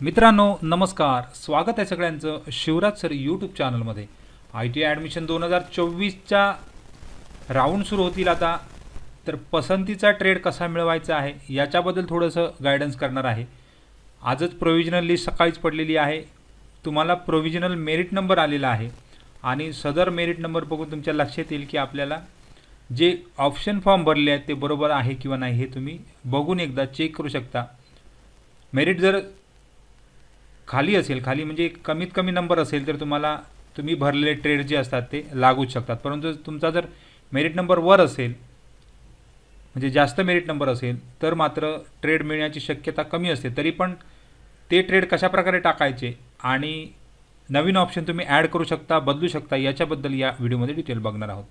मित्रांनो नमस्कार. स्वागत आहे सगळ्यांचं शिवराज सर यूट्यूब चॅनलमध्ये आय टी आय ॲडमिशन दोन हजार चोवीसच्या राऊंड सुरू होतील आता. तर पसंतीचा ट्रेड कसा मिळवायचा आहे याच्याबद्दल थोडंसं गायडन्स करणार आहे. आजच प्रोव्हिजनल लिस्ट सकाळीच पडलेली आहे. तुम्हाला प्रोव्हिजनल मेरिट नंबर आलेला आहे. आणि सदर मेरिट नंबर बघून तुमच्या लक्षात येईल की आपल्याला जे ऑप्शन फॉर्म भरले आहेत ते बरोबर आहे किंवा नाही हे तुम्ही बघून एकदा चेक करू शकता. मेरिट जर खाली असेल खाली म्हणजे कमीत कमी नंबर असेल तर तुम्हाला तुम्ही भरलेले ट्रेड जे असतात ते लागूच शकतात. परंतु तुमचा जर मेरिट नंबर वर असेल म्हणजे जास्त मेरिट नंबर असेल तर मात्र ट्रेड मिळण्याची शक्यता कमी असते. तरी पण ते ट्रेड कशा प्रकारे टाकायचे आणि नवीन ऑप्शन तुम्ही ॲड करू शकता बदलू शकता याच्याबद्दल या व्हिडिओमध्ये डिटेल बघणार आहोत.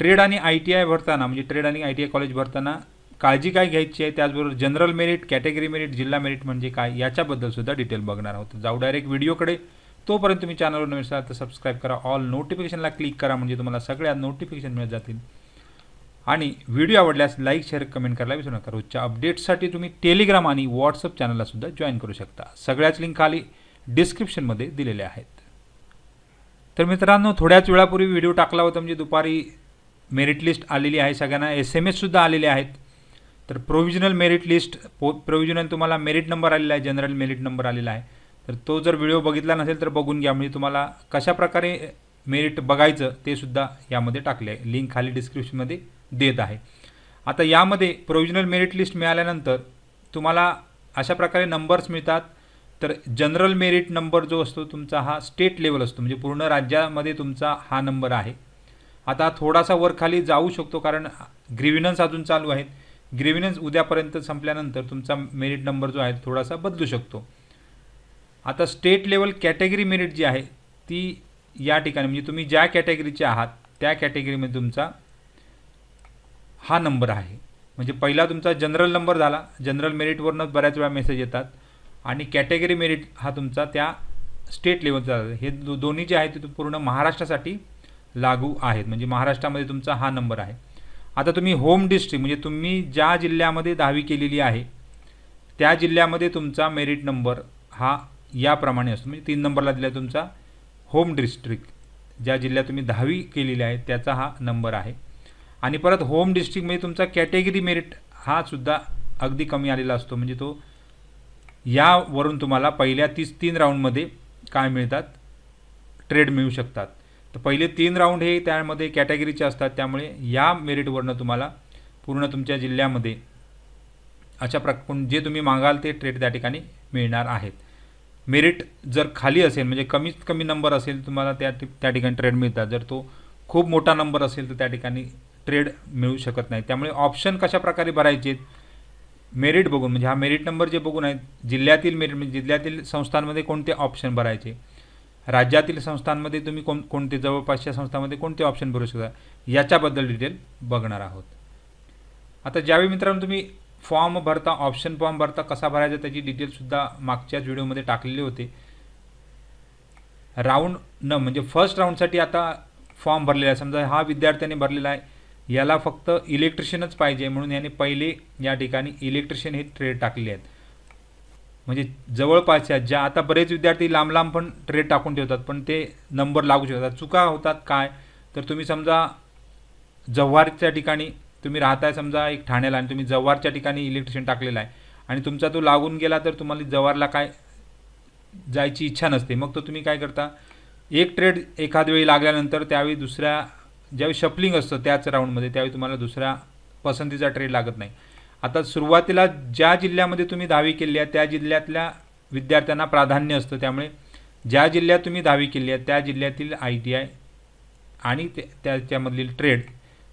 ट्रेड आणि आय टी आय भरताना म्हणजे ट्रेड आणि आय टी आय कॉलेज भरताना काळजी काय घ्यायची आहे? त्याचबरोबर जनरल मेरिट कॅटेगरी मेरिट जिल्हा मेरिट म्हणजे काय? याच्याबद्दल सुद्धा डिटेल बघणार आहोत. जाऊ डायरेक्ट व्हिडिओकडे तोपर्यंत तुम्ही चॅनलवर नवीन असाल तर सबस्क्राईब करा. ऑल नोटिफिकेशनला क्लिक करा म्हणजे तुम्हाला सगळ्या नोटिफिकेशन मिळत जातील. आणि व्हिडिओ आवडल्यास लाईक शेअर कमेंट करायला विसरू नका. रोजच्या अपडेट्ससाठी तुम्ही टेलिग्राम आणि व्हॉट्सअप चॅनललासुद्धा जॉईन करू शकता. सगळ्याच लिंक खाली डिस्क्रिप्शनमध्ये दिलेल्या आहेत. तर मित्रांनो थोड्याच वेळापूर्वी व्हिडिओ टाकला होता म्हणजे दुपारी मेरिट लिस्ट आलेली आहे सगळ्यांना. एस एम एससुद्धा आलेले आहेत. तर प्रोव्हिजनल मेरिट लिस्ट पो प्रोव्हिजनल तुम्हाला मेरिट नंबर आलेला आहे जनरल मेरिट नंबर आलेला आहे. तर तो जर व्हिडिओ बघितला नसेल तर बघून घ्या. म्हणजे तुम्हाला कशा प्रकारे मेरिट बघायचं ते सुद्धा यामध्ये टाकले आहे. लिंक खाली डिस्क्रिप्शनमध्ये देत आहे. आता यामध्ये प्रोव्हिजनल मेरिट लिस्ट मिळाल्यानंतर तुम्हाला अशा प्रकारे नंबर्स मिळतात. तर जनरल मेरिट नंबर जो असतो तुमचा हा स्टेट लेवल असतो. म्हणजे पूर्ण राज्यामध्ये तुमचा हा नंबर आहे. आता थोडासा वर खाली जाऊ शकतो कारण ग्रिव्हिनन्स अजून चालू आहेत. ग्रेव्हिनन्स उद्यापर्यंत संपल्यानंतर तुमचा मेरिट नंबर जो आहे थोडासा बदलू शकतो. आता स्टेट लेवल कॅटेगरी मेरिट जी आहे ती या ठिकाणी म्हणजे तुम्ही ज्या कॅटेगरीचे आहात त्या कॅटेगरीमध्ये तुमचा हा नंबर आहे. म्हणजे पहिला तुमचा जनरल नंबर झाला. जनरल मेरिटवरूनच बऱ्याच वेळा मेसेज येतात. आणि कॅटेगरी मेरिट हा तुमचा त्या स्टेट लेवलचा हे दो दोन्ही जे आहेत ते पूर्ण महाराष्ट्रासाठी लागू आहेत. म्हणजे महाराष्ट्रामध्ये तुमचा हा नंबर आहे. आता तुम्ही होम डिस्ट्रिक्ट म्हणजे तुम्ही ज्या जिल्ह्यामध्ये दहावी केलेली आहे त्या जिल्ह्यामध्ये तुमचा मेरिट नंबर हा याप्रमाणे असतो. म्हणजे तीन नंबरला दिला तुमचा होम डिस्ट्रिक्ट. ज्या जिल्ह्यात तुम्ही दहावी केलेली आहे त्याचा हा नंबर आहे. आणि परत होम डिस्ट्रिक्टमध्ये म्हणजे तुमचा कॅटेगरी मेरिट हा सुद्धा अगदी कमी आलेला असतो. म्हणजे तो यावरून तुम्हाला पहिल्या तीस तीन राऊंडमध्ये काय मिळतात? ट्रेड मिळू शकतात. तर पहिले तीन राऊंड हे त्यामध्ये कॅटेगरीचे असतात. त्यामुळे या मेरिटवरनं तुम्हाला पूर्ण तुमच्या जिल्ह्यामध्ये अशा प्र जे तुम्ही मागाल ते ट्रेड त्या ठिकाणी मिळणार आहेत. मेरिट जर खाली असेल म्हणजे कमीत कमी नंबर असेल तुम्हाला त्या त्या ठिकाणी ट्रेड मिळतात. जर तो खूप मोठा नंबर असेल तर त्या ठिकाणी ट्रेड मिळू शकत नाही. त्यामुळे ऑप्शन कशा प्रकारे भरायचे मेरिट बघून म्हणजे हा मेरिट नंबर जे बघून आहेत जिल्ह्यातील मेरिट म्हणजे जिल्ह्यातील संस्थांमध्ये कोणते ऑप्शन भरायचे? राज्यातील संस्थांमध्ये तुम्ही कोण कोणते जवळपासच्या संस्थांमध्ये कोणते ऑप्शन भरू शकता याच्याबद्दल डिटेल बघणार आहोत. आता ज्यावेळी मित्रांनो तुम्ही फॉर्म भरता ऑप्शन फॉर्म भरता कसा भरायचा त्याची डिटेलसुद्धा मागच्याच व्हिडिओमध्ये टाकलेले होते. राऊंड न म्हणजे फर्स्ट राऊंडसाठी आता फॉर्म भरलेला आहे. समजा हा विद्यार्थ्याने भरलेला आहे. याला फक्त इलेक्ट्रिशियनच पाहिजे म्हणून याने पहिले या ठिकाणी इलेक्ट्रिशियन हे ट्रेड टाकले आहेत. म्हणजे जवळपासच्या ज्या आता बरेच विद्यार्थी लांब लांब पण ट्रेड टाकून ठेवतात पण ते नंबर लागू शकतात. चुका होतात काय? तर तुम्ही समजा जव्हारच्या ठिकाणी तुम्ही राहताय समजा एक ठाण्याला आणि तुम्ही जव्हारच्या ठिकाणी इलेक्ट्रिशियन टाकलेला आहे आणि तुमचा तो लागून गेला तर तुम्हाला जव्हारला काय जायची इच्छा नसते. मग तो तुम्ही काय करता? एक ट्रेड एखाद वेळी लागल्यानंतर त्यावेळी दुसऱ्या ज्यावेळी शपलिंग असतं त्याच राऊंडमध्ये त्यावेळी तुम्हाला दुसऱ्या पसंतीचा ट्रेड लागत नाही. आता सुरुवातीला ज्या जिल्ह्यामध्ये तुम्ही दहावी केली आहे त्या जिल्ह्यातल्या विद्यार्थ्यांना प्राधान्य असतं. त्यामुळे ज्या जिल्ह्यात तुम्ही दहावी केली आहे त्या जिल्ह्यातील आय टी आय आणि ते त्याच्यामधील ट्रेड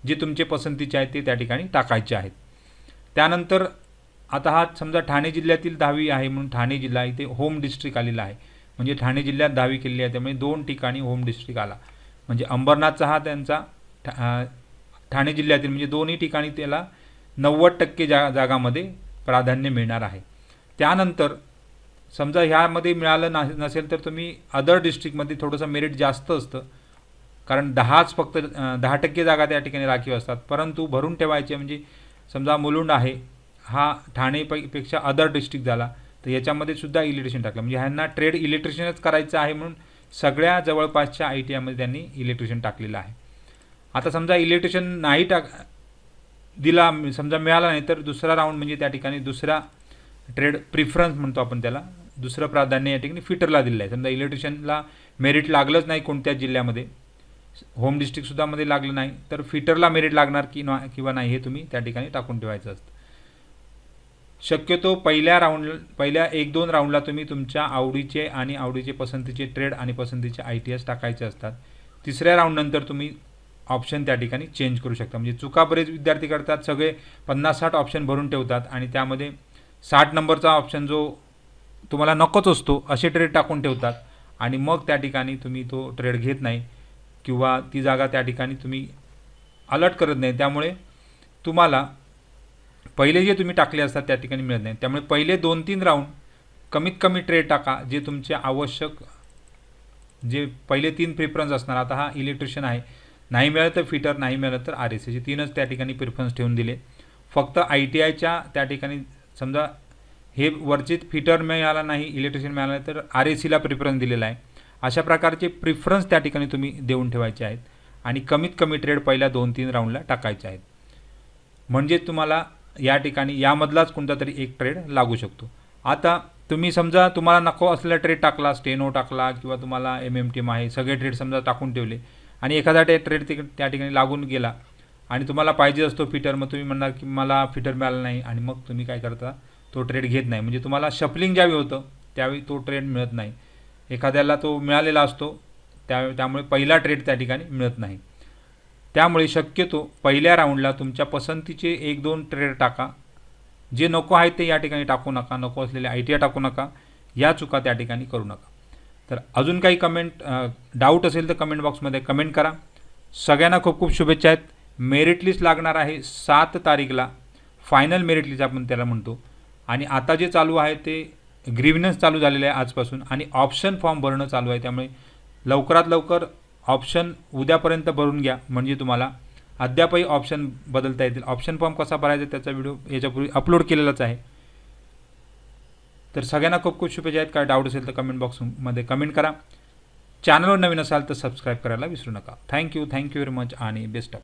जे तुमचे पसंतीचे आहेत ते त्या ठिकाणी टाकायचे आहेत. त्यानंतर आता हा समजा ठाणे जिल्ह्यातील दहावी आहे म्हणून ठाणे जिल्हा इथे होम डिस्ट्रिक्ट आलेला आहे. म्हणजे ठाणे जिल्ह्यात दहावी केली आहे त्यामुळे दोन ठिकाणी होम डिस्ट्रिक्ट आला. म्हणजे अंबरनाथचा हा त्यांचा ठाणे जिल्ह्यातील म्हणजे दोन्ही ठिकाणी त्याला नव्वद टक्के जा जागामध्ये प्राधान्य मिळणार आहे. त्यानंतर समजा ह्यामध्ये मिळालं ना नसेल तर तुम्ही अदर डिस्ट्रिक्टमध्ये थोडंसं मेरिट जास्त असतं. कारण दहाच फक्त दहा टक्के जागा त्या ठिकाणी राखीव असतात. परंतु भरून ठेवायचे म्हणजे समजा मुलुंड आहे हा ठाणे पेक्षा अदर डिस्ट्रिक्ट झाला तर याच्यामध्ये सुद्धा इलेक्ट्रिशियन टाकलं. म्हणजे ह्यांना ट्रेड इलेक्ट्रिशियनच करायचं आहे म्हणून सगळ्या जवळपासच्या आय टी आयमध्ये त्यांनी इलेक्ट्रिशियन टाकलेलं आहे. आता समजा इलेक्ट्रिशियन नाही टाक दिला समजा मिळाला नाही तर दुसरा राऊंड म्हणजे त्या ठिकाणी दुसरा ट्रेड प्रिफरन्स म्हणतो आपण त्याला. दुसरं प्राधान्य या ठिकाणी फिटरला दिलेलं आहे समजा इलेक्ट्रिशियनला मेरिट लागलंच नाही कोणत्या जिल्ह्यामध्ये. होम डिस्ट्रिक्टसुद्धा मध्ये लागलं नाही. तर फिटरला मेरिट लागणार की ना किंवा नाही हे तुम्ही त्या ठिकाणी टाकून ठेवायचं असतं. शक्यतो पहिल्या राऊंड पहिल्या एक दोन राऊंडला तुम्ही तुमच्या आवडीचे आणि आवडीचे पसंतीचे ट्रेड आणि पसंतीचे आय टी एस टाकायचे असतात. तिसऱ्या राऊंडनंतर तुम्ही ऑप्शन त्या ठिकाणी चेंज करू शकता. म्हणजे चुका बरेच विद्यार्थी करतात सगळे पन्नास साठ ऑप्शन भरून ठेवतात आणि त्यामध्ये साठ नंबरचा ऑप्शन जो तुम्हाला नकोच असतो असे ट्रेड टाकून ठेवतात. आणि मग त्या ठिकाणी तुम्ही तो ट्रेड घेत नाही किंवा ती जागा त्या ठिकाणी तुम्ही अलर्ट करत नाही. त्यामुळे तुम्हाला पहिले जे तुम्ही टाकले असतात त्या ठिकाणी मिळत नाही. त्यामुळे पहिले दोन तीन राऊंड कमीत कमी ट्रेड टाका जे तुमचे आवश्यक जे पहिले तीन प्रिफरन्स असणार. आता हा इलेक्ट्रिशियन आहे. नाही मिळालं तर फिटर नाही मिळालं तर आर एस एचे तीनच त्या ठिकाणी प्रिफरन्स ठेवून दिले. फक्त आय टी आयच्या त्या ठिकाणी समजा हे वरचे फिटर मिळाला नाही इलेक्ट्रिशियन मिळाला नाही तर आर ए सीला प्रिफरन्स दिलेला आहे. अशा प्रकारचे प्रिफरन्स त्या ठिकाणी तुम्ही देऊन ठेवायचे आहेत आणि कमीत कमी ट्रेड पहिल्या दोन तीन राऊंडला टाकायचे आहेत. म्हणजे तुम्हाला या ठिकाणी यामधलाच कोणता तरी एक ट्रेड लागू शकतो. आता तुम्ही समजा तुम्हाला नको असलेला ट्रेड टाकला स्टेनो टाकला किंवा तुम्हाला एम एम टीम आहे सगळे ट्रेड समजा टाकून ठेवले. आणि एखादा टे ट्रेड तिक त्या ठिकाणी लागून गेला आणि तुम्हाला पाहिजे असतो फिटर मग तुम्ही म्हणणार की मला फिटर मिळाला नाही आणि मग तुम्ही काय करता? तो ट्रेड घेत नाही. म्हणजे तुम्हाला शफलिंग ज्यावेळी होतं त्यावेळी तो ट्रेड मिळत नाही. एखाद्याला तो मिळालेला असतो त्या त्यामुळे पहिला ट्रेड त्या ठिकाणी मिळत नाही. त्यामुळे शक्यतो पहिल्या राऊंडला तुमच्या पसंतीचे एक दोन ट्रेड टाका. जे नको आहे ते या ठिकाणी टाकू नका नको असलेले आय टी आय टाकू नका. या चुका त्या ठिकाणी करू नका. तर अजून काही कमेंट डाऊट असेल तर कमेंट बॉक्समध्ये कमेंट करा. सगळ्यांना खूप खूप शुभेच्छा आहेत. मेरिट लिस्ट लागणार आहे सात तारीखला. फायनल मेरिट लिस्ट आपण त्याला म्हणतो. आणि आता जे चालू आहे ते ग्रीव्हनन्स चालू झालेलं आहे आजपासून. आणि ऑप्शन फॉर्म भरणं चालू आहे. त्यामुळे लवकरात लवकर ऑप्शन उद्यापर्यंत भरून घ्या म्हणजे तुम्हाला अद्यापही ऑप्शन बदलता येतील. ऑप्शन फॉर्म कसा भरायचा त्याचा व्हिडिओ याच्यापूर्वी अपलोड केलेलाच आहे. तर सगळ्यांना खूप खूप शुभेच्छा आहेत. काय डाऊट असेल तर कमेंट बॉक्समध्ये कमेंट करा. चॅनलवर नवीन असाल तर सबस्क्राईब करायला विसरू नका. Thank you thank you very much आणि बेस्ट ऑफ